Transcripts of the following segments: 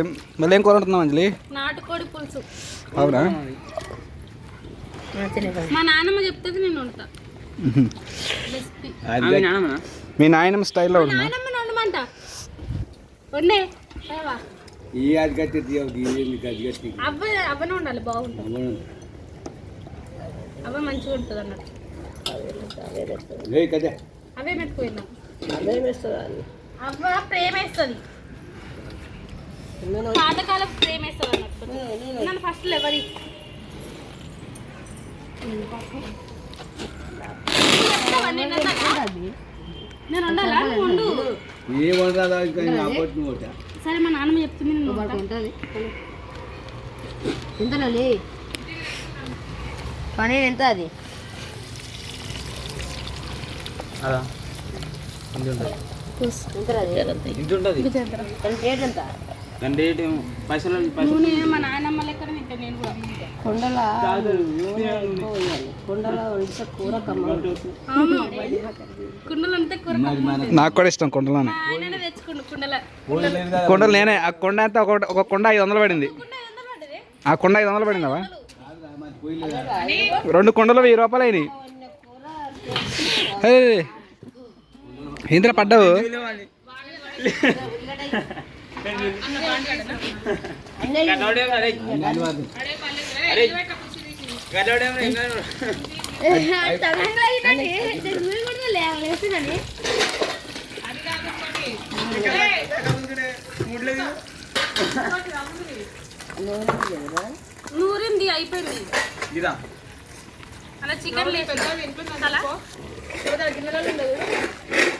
ఏం మళ్ళీ ఏం కూర అంజలి? నాటుకోడి పులుసు. అవునా? మా నాన్నమ్మ చెప్తుంది నేను వండుతా. రెసిపీ మీ నాయనమ్మ స్టైల్లో ఉంటున్నా నాన్నమ్మ వండమంట. వండే. ఏవా? ఈ అది కట్టి గది కట్టి. అవ్వ అవ్వనే ఉండాలి బాగుంటుంది. అవ్వ మంచిగా ఉంటుంది అన్నట్టు. లే కదే అవే మెట్టుకుపోయినా అవ్వ ప్రేమ వేస్తుంది పాతకాలం ప్రేమ వేస్తుంది అన్నట్టు నన్ను ఫస్ట్ ఎవరి నేను వండాలా నువ్వు వండు ఏ వండాలా ఇంకా అప్పటి నువ్వు ఒకటా? సరే మా నాన్నమ్మ చెప్తుంది నేను. ఉంటుంది ఎంతనండి ఎంత అది ఎంత అది? ఇంత ఉంటుంది దాని రేట్ ఎంత పైసలు. నూనె మా నాన్నమ్మ లెక్క తింటా నేను కూడా కొండల ఎక్కువ వేయాలి. కొండల వండితే కూర కమ్మ అవును. కుండలు అంతే కూర నాకు కూడా ఇష్టం కొండలోనే. ఆయననే తెచ్చుకుండు కుండల. నేనే. ఆ కొండ అంతా ఒక ఒక కొండ ఐదు వందలు పడింది. కుండ ఎంత పడ్డది? ఆ కొండ ఐదు వందలు పడిందావా రెండు కొండలు వెయ్యి రూపాయలు అయినాయి. ఇందులో పడ్డావు? నూరింది అయిపోయింది. ఇదా అలా చికెన్ లేదు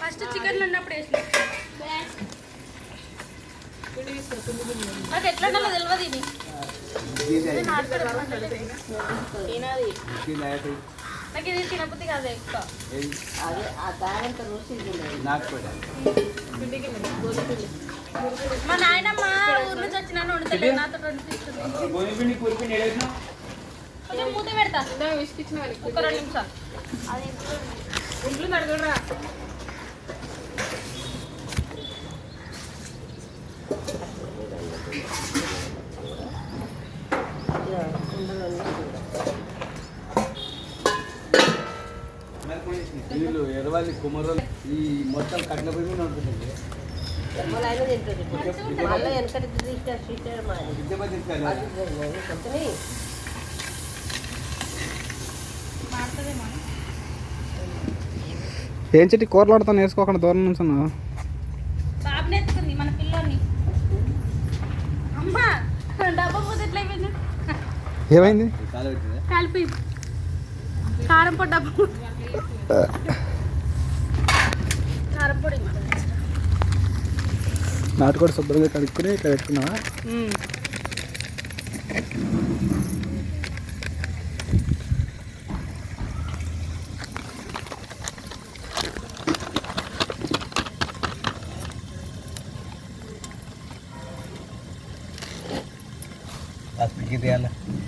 ఫస్ట్ చికెన్ ఉన్నప్పుడు వేసిన నాకు ఎట్లా తెలియదు ఇది. నాకు ఇది తినబుద్ధి కాదు ఎక్కువ. మా నాయనమ్మ ఊరు నుంచి వచ్చిన వండుతలేదు నాతో కొంచెం మూత పెడతా. ఒక రెండు నిమిషాలు. ఇక కొండల వండి వీళ్ళు ఎర్రవాలి కుమ్మరోలు ఈ మొత్తం కట్ల పోయి మీద ఉంటుంది మళ్ళీ ఆయన తింటుంది మళ్ళీ వెనకటి సిస్టర్ సిస్టర్ మాది విద్యపతి తీసుకెళ్ళాలి అది కొంచెం మాడుతుందేమో ఏం చెట్టి కూరలు ఆడుతాను వేసుకోకుండా దూరం నుంచి అన్నా బాబుని ఎత్తుకుంది మన పిల్లోని అమ్మా డబ్బా పోతే ఎట్లా అయిపోయింది ఏమైంది కాలు పెట్టిందా కలిపి కారం పొడి పొడి నాటుకోడి శుభ్రంగా కడుక్కుని ఇక్కడ పెట్టుకున్నావా?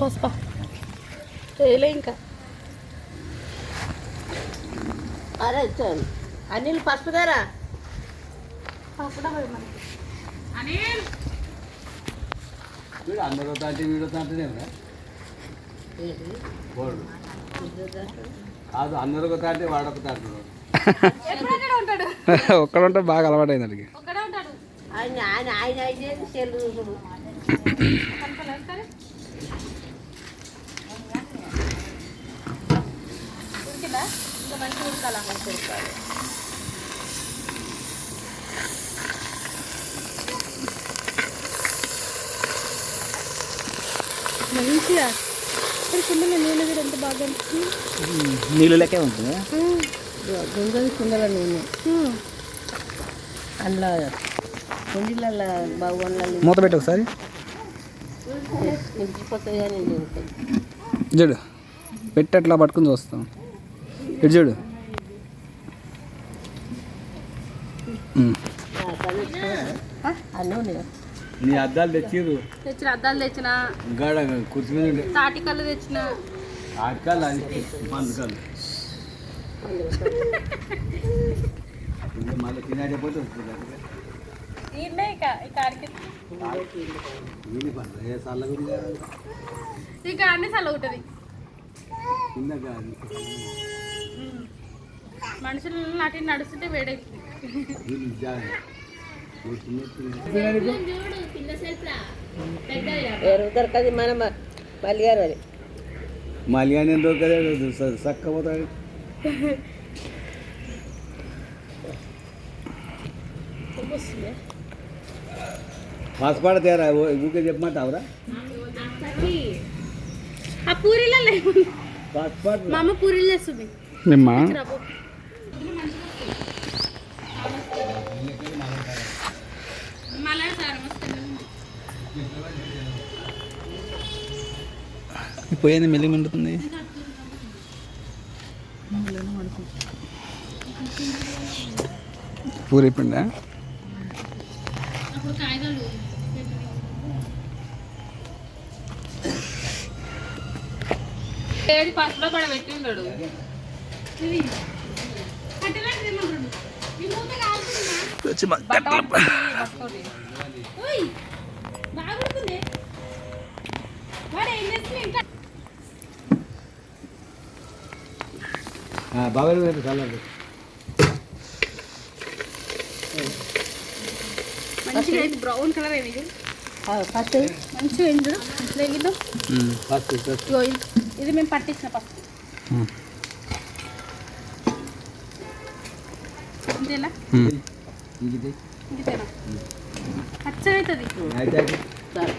పసుప. చేయలే ఇంకా. అరే ఇచ్చాను అనిల్ పసుపు. వీడు అందరూ తాంటే వీడు తాంటేనే కదా. అందరూ తాంటే వాడొక అక్కడే ఉంటాడు? ఒక్కడుంటే బాగా అలవాటైంది అడిగి. ఒక్కడే ఉంటాడు. ఆయన ఆయన ఆయన అయితే చెల్లు చూసుడు. ఇంకా మంచిగా ఉడకాలా మంచిగా. ఇక్కడ నూనె కూడా ఎంత బాగా అనిపిస్తుంది నీళ్ళు లెక్కే ఉంటుంది. గొంగలి కుండల నూనె. అందులో కుండీలలో బాగుండాలి మూత పెట్టి ఒకసారి. చూడు. పెట్టి అట్లా పట్టుకుని చూస్తాం. ఇటు చూడు. నూనె. నీ అద్దాలు తెచ్చిర్రు. తెచ్చిన అద్దాలు తెచ్చిన. గాడ కుర్చీ మీద ఉండే. తాటికల్లు తెచ్చిన. ఆటకాలు అది పందుకాలు ఇంకా మళ్ళీ ఈయనే ఇక అన్ని చల్ల ఉంటుంది మనుషులు నాటి నడుస్తుంటే వేడెక్కుతుంది దొరకది మన మళ్ళీ గారు అది అని దొరకదే చక్క పోతాడు పాస్పాడ తేరా ఊకే చెప్పమంటావురా పూరీలో లేవు. పాస్పాట్ మా అమ్మ పూరీలు చేస్తుంది పోయింది మెల్లి మిండుతుంది. పూరి ఏది పసులో వచ్చి మా ఓయ్ బాగుంటుంది వాడు ఏం చేస్తుంది ఇంకా బాగా చల్లదు మంచిగా బ్రౌన్ కలర్ అయింది చూడు. ఫస్ట్ మంచిగా అయింది చూడు ఇట్లా వేగిద్దాం ఫస్ట్ ఫస్ట్ ఇగో ఇది. ఇది మేము పట్టించిన ఫస్ట్ ఇంతేనా? ఇది ఇంతేనా అవుతుంది. అయితే సరే.